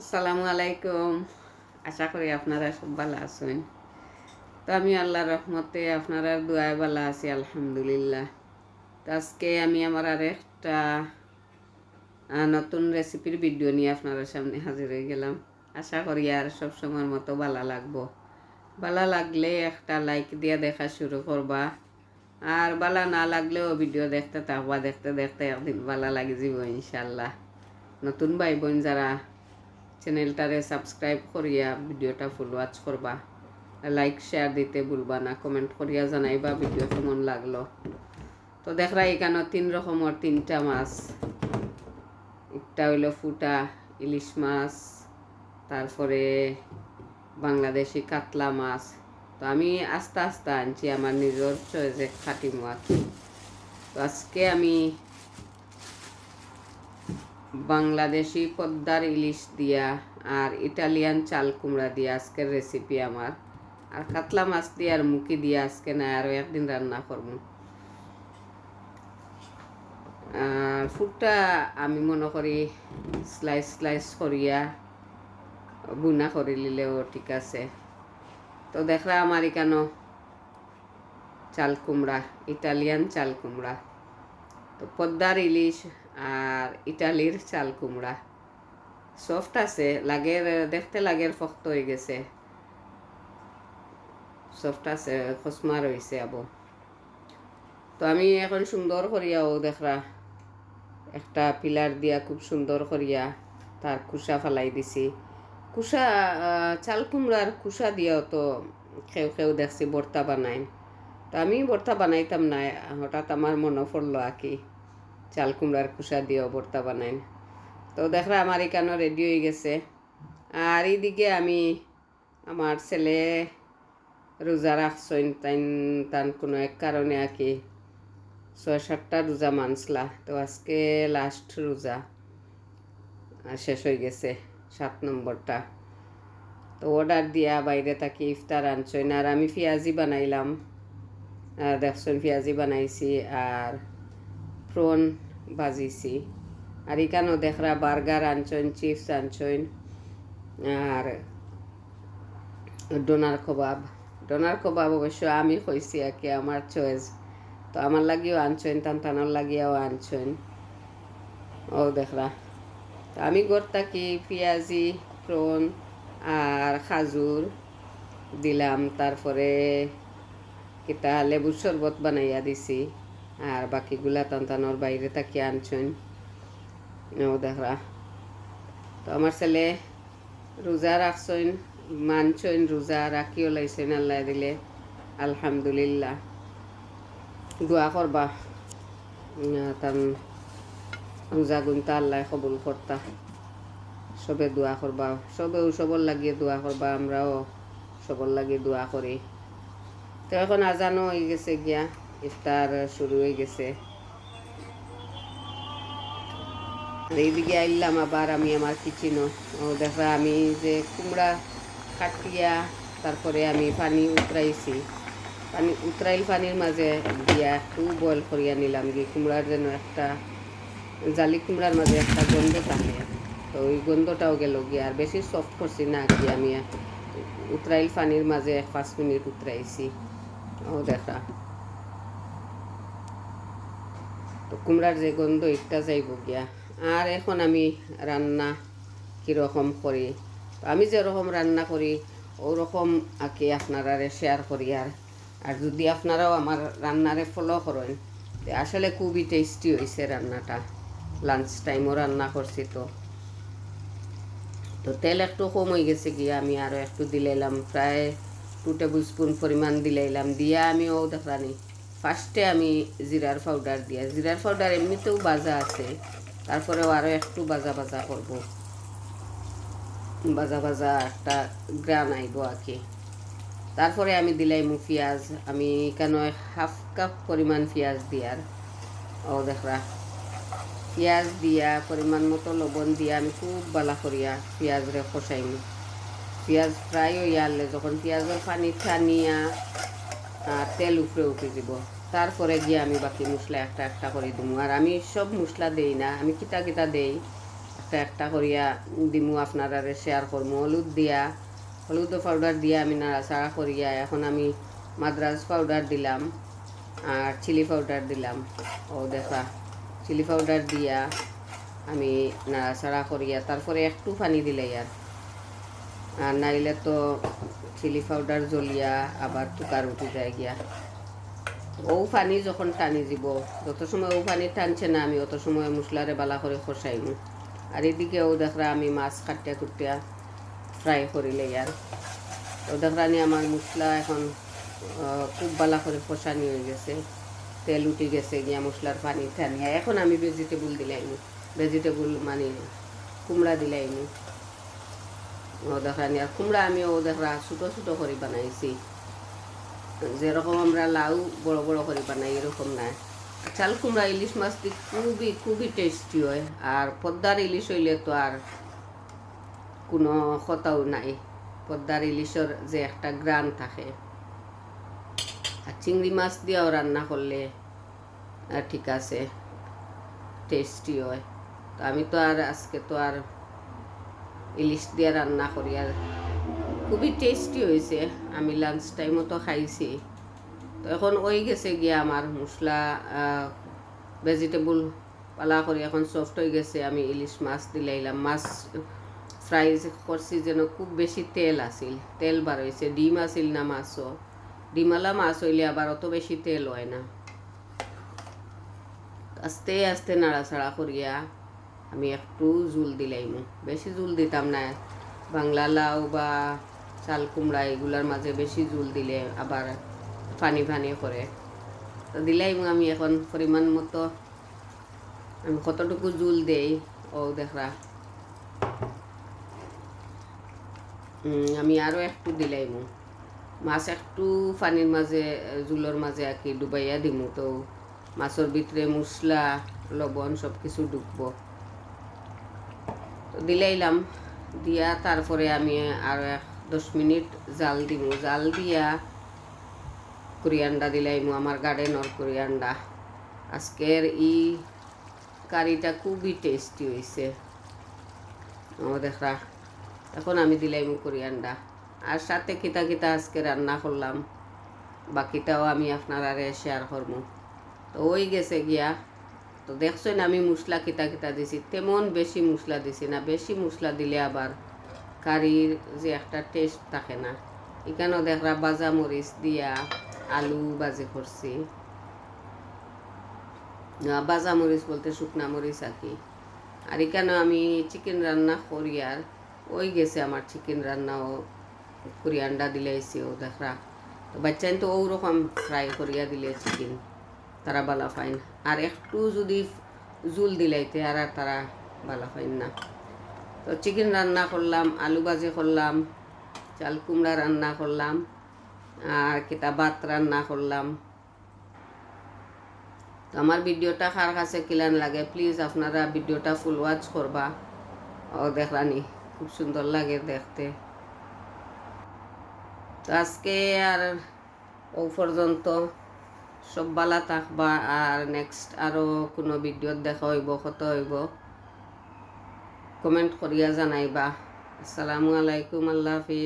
আসসালামু আলাইকুম। আশা করি আপনারা সব ভালো আছেন। তো আমি আল্লাহর রহমতে আপনারা দোয়ায় ভালো আছি, আলহামদুলিল্লাহ। তো আজকে আমি আমার আর একটা নতুন রেসিপির ভিডিও নিয়ে আপনার সামনে হাজির হয়ে গেলাম। আশা করি আর সব সময়ের মতো ভালো লাগবো। ভালো লাগলে একটা লাইক দিয়ে দেখা শুরু করবা। আর ভালো না লাগলেও ভিডিও দেখতে থাকবা, দেখতে দেখতে একদিন ভালো লাগে যাব ইনশাল্লাহ নতুন ভাই বোন যারা চ্যানেলটারে সাবস্ক্রাইব করিয়া ভিডিওটা ফুল ওয়াচ করবা। লাইক শেয়ার দিতে ভুলবা না কমেন্ট করিয়া জানাইবা ভিডিও কেমন লাগল। তো দেখরা এখানে তিন রকমের তিনটা মাছ। একটা হইল ফুটা ইলিশ মাছ, তারপরে বাংলাদেশি কাতলা মাছ। তো আমি আস্তে আস্তে আনছি, আমার নিজের চয়েসে খাটি মাছ। তো আজকে আমি বাংলাদেশি পদ্মার ইলিশ দিয়া আর ইটালিয়ান চাল কুমড়া দিয়া আজকের রেসিপি আমার। আর কাতলা মাছ দিয়ে আর মুখি দিয়ে আজকে না, আরও একদিন রান্না করব। আর ফুটটা আমি মনে করি স্লাইস স্লাইস করিয়া বুনা করে নিলেও ঠিক আছে। তো দেখরা আমার এখানো চাল কুমড়া, ইটালিয়ান চাল কুমড়া। তো পদ্মার ইলিশ আর ইটালির চাল কুমড়া। সফট আছে, লাগের, দেখতে লাগের ফক্ত হয়ে গেছে। সফট আছে খসমার হয়েছে আবো। তো আমি এখন সুন্দর করিয়াও দেখরা, একটা পিলার দিয়া খুব সুন্দর করিয়া তার কুসা ফালাই দিছি। কুসা চাল কুমড়ার কুসা দিয়াও তো খেউ খেউ দেখছি বর্তা বানাই তো আমি বর্তা বানাইতাম না, হঠাৎ আমার মনে পড়ল আর কি চাল কুমড়ার কুসা দিয়েও ভর্তা বানাই। তো দেখরা আমার এখানে রেডি হয়ে গেছে। আর এইদিকে আমি আমার ছেলে রোজা রাখছেন তাই তান কোনো এক কারণে আর কি ছয় সাতটা রোজা মানসলা। তো আজকে লাস্ট রোজা। শেষ হয়ে গেছে সাত নম্বরটা। তো অর্ডার দিয়া বাইরে থাকি ইফতার আনছেন আর আমি পেঁয়াজি বানাইলাম। দেখছেন পেঁয়াজি বানাইছি। আর প্রন বাজিছি। আর এখানেও দেখরা বার্গার আনছেন চিপস আনছেন আর ডোনার কবাব। ডোনার কবাব অবশ্য আমি কইছি আর কি আমার চয়েস তো আমার লাগিও আনছেন টান টানার লাগিয়াও আনছেন ও দেখরা। তো আমি গড় কি পেঁয়াজি প্রন আর খাজুর দিলাম। তারপরে কিতা লেবুর শরবত বানাইয়া দিছি। আর বাকিগুলা টানটানোর বাইরে থাকি আনছেন ও দেখরা। তো আমার ছেলে রোজা রাখছেন মানছেন রোজা রাখিও লাইছেন আল্লাহ দিলে। আলহামদুলিল্লাহ। দোয়া করবা। তান রোজা গুনতা আল্লাহ কবুল করতা। সবে দোয়া করবা। সবে সবর লাগিয়ে দোয়া করবা, আমরাও সবর লাগিয়ে দোয়া করি। তো এখন আজানও হয়ে গেছে গিয়া। ইফতার শুরু হয়ে গেছে। এইদিকে আইলাম আবার আমি আমার কিচেনও দেখা, আমি যে কুমড়া কাটিয়া তারপরে আমি পানি উতরাইছি। পানি উতরাইল পানির মাঝে দিয়া একটু বয়েল করিয়া নিলাম গিয়ে কুমড়ার যেন একটা, জালি কুমড়ার মাঝে একটা গন্ধ থাকে। তো ওই গন্ধটাও গেল গিয়ে, আর বেশি সফট করছি না কি, আমি উতরাইল পানির মাঝে পাঁচ মিনিট উতরাইছি। ও দেখা। তো কুমড়ার যে গন্ধ একটা যাইব গিয়া। আর এখন আমি রান্না কীরকম করি তো আমি যেরকম রান্না করি ওরকম আঁকি আপনারা শেয়ার করি আর আর যদি আপনারাও আমার রান্নারে ফলো করেন আসলে খুবই টেস্টি হয়েছে রান্নাটা লাঞ্চ টাইমও রান্না করছি তো। তো তেল একটু কম হয়ে গেছে গিয়ে, আমি আরও একটু দিলাইলাম প্রায় টু টেবিল স্পুন পরিমাণ দিলাইলাম দিয়া আমিও দেখানি। ফার্স্টে আমি জিরার পাউডার দিয়া, জিরার পাউডার এমনিতেও বাজা আছে, তারপরেও আরও একটু বাজা বাজা করব। বাজা বাজা একটা গ্রান আইব আর কি। তারপরে আমি দিলাইমু পেঁয়াজ, আমি কেন হাফ কাপ পরিমাণ পেঁয়াজ দিয়ার। ও দেখরা পেঁয়াজ দিয়া পরিমাণ মতো লবণ দিয়া আমি খুব বালা করিয়া পেঁয়াজরে কষাইমু পেঁয়াজ ফ্রাই হইয়া যখন পেঁয়াজের পানি টানিয়া তেল উপরে উঠে দিব। তারপরে গিয়ে আমি বাকি মশলা একটা একটা করে দিব আর আমি সব মশলা দেই না, আমি কিতা কিতা দেই। একটা একটা করিয়া দিমু আপনারা শেয়ার করব হলুদ দিয়া, হলুদ পাউডার দিয়া আমি নাড়াচাড়া করিয়া এখন আমি মাদ্রাজ পাউডার দিলাম আর চিলি পাউডার দিলাম। ও দেখা চিলি পাউডার দিয়া আমি নাড়াচাড়া করিয়া তারপরে একটু পানি দিলে আর। আর নাইলে তো চিলি পাউডার জ্বলিয়া আবার টুকার উঠে যায় গিয়া। ও পানি যখন টানি দিব, যত সময় ও পানি টানছে না আমি, অত সময় মশলারে বালা করে খসাইমু। আর এদিকে ও দেখরা আমি মাছ কাটিয়া কুটিয়া ফ্রাই করিলে ইয়ার ও দেখরানি আমার মশলা এখন খুব বালা করে খসানি হয়ে গেছে। তেল উঠে গেছে গিয়া মশলার পানি টানিয়া এখন আমি ভেজিটেবল দিলাইমু ভেজিটেবল মানে কুমড়া দিলাইমু ও দেখরানি আর কুমড়া আমি ও দেখরা ছোটো ছোটো করে বানাইছি। যেরকম আমরা লাউ বড় বড় করে বানাই, এরকম না। চাল কুমড়া, ইলিশ মাছটি খুবই খুবই টেস্টি হয়। আর পদ্মার ইলিশ হইলে তো আর কোনো কথাও নাই। পদ্মার ইলিশের যে একটা গ্রান থাকে। আর চিংড়ি মাছ দিয়েও রান্না করলে ঠিক আছে টেস্টি হয়। তো আমি তো আর আজকে তো আর ইলিশ দিয়ে রান্না করি আর খুবই টেস্টি হয়েছে আমি লাঞ্চ টাইমও তো খাইছি। তো এখন ওই গেছে গিয়া আমার মশলা ভেজিটেবল পালা করে এখন সফট হয়ে গেছে। আমি ইলিশ মাছ দিলাইলাম মাছ ফ্রাই করছি যেন খুব বেশি তেল আছিল। তেল বার হয়েছে ডিম আছিল না মাছও ডিমালা মাছ হইলে আবার অত বেশি তেল হয় না। আস্তে আস্তে নাড়াচাড়া করিয়া আমি একটু জুল দিলাইমু বেশি জুল দিতাম না বাংলা লাউ বা চাল কুমড়া এগুলার মাঝে বেশি জুল দিলে আবার পানি পানি করে। তো দিলাইমু আমি এখন পরিমাণ মতো আমি কতটুকু জুল দেই ও দেখরা আমি আরও একটু দিলাইমু মাছ একটু পানির মাঝে জুলোর মাঝে আর কি ডুবাইয়া দিমু, তো মাছের ভিতরে মশলা লবণ সব কিছু ডুববো। তো দিলাইলাম দিয়া তারপরে আমি আর এক দশ মিনিট জাল দিমু। জাল দিয়া কুরিয়ান্ডা দিলাইমু, আমার গার্ডেনর কুরিয়ান্ডা। আজকের ই কারিটা খুবই টেস্টি হয়েছে ও দেখরা, এখন আমি দিলাইমু কুরিয়ান্ডা। আর সাথে কিতা কিতা আজকে রান্না করলাম, বাকিটাও আমি আপনারা শেয়ার করব তো ওই গেছে গিয়া, তো দেখছেন আমি মশলা কিতা কিতা দিছি, তেমন বেশি মশলা দিছি না, বেশি মশলা দিলে আবার কারির যে একটা টেস্ট থাকে না। এখানেও দেখরা বাজা মরিচ দিয়া আলু বাজে করছি। বাজা মরিচ বলতে শুকনা মরিচ আর কি। আর এখানেও আমি চিকেন রান্না করি আর ওই গেছে আমার চিকেন রান্নাও করি, আন্ডা দিলাইছি ও দেখরা তো বাচ্চাইন তো ওরকম ফ্রাই করিয়া দিলে চিকেন তারা বালা পাইন আর একটু যদি জুল দিলাইতে আর তারা বালা পাইন না। তো চিকেন রান্না করলাম, আলু ভাজি করলাম, চাল কুমড়া রান্না করলাম, আর কিতা ভাত রান্না করলাম। তো আমার ভিডিওটা কার কাছে কিলান লাগে প্লিজ আপনারা ভিডিওটা ফুল ওয়াচ করবা। ও দেখলানি খুব সুন্দর লাগে দেখতে। তো আজকে আর ও পর্যন্ত সব বালা থাকবা, আর নেক্সট আরও কোনো ভিডিওত দেখা হইব কত হইব। কমেন্ট করিয়া জানাইবা। আসসালামু আলাইকুম আল্লাহ হাফিজ।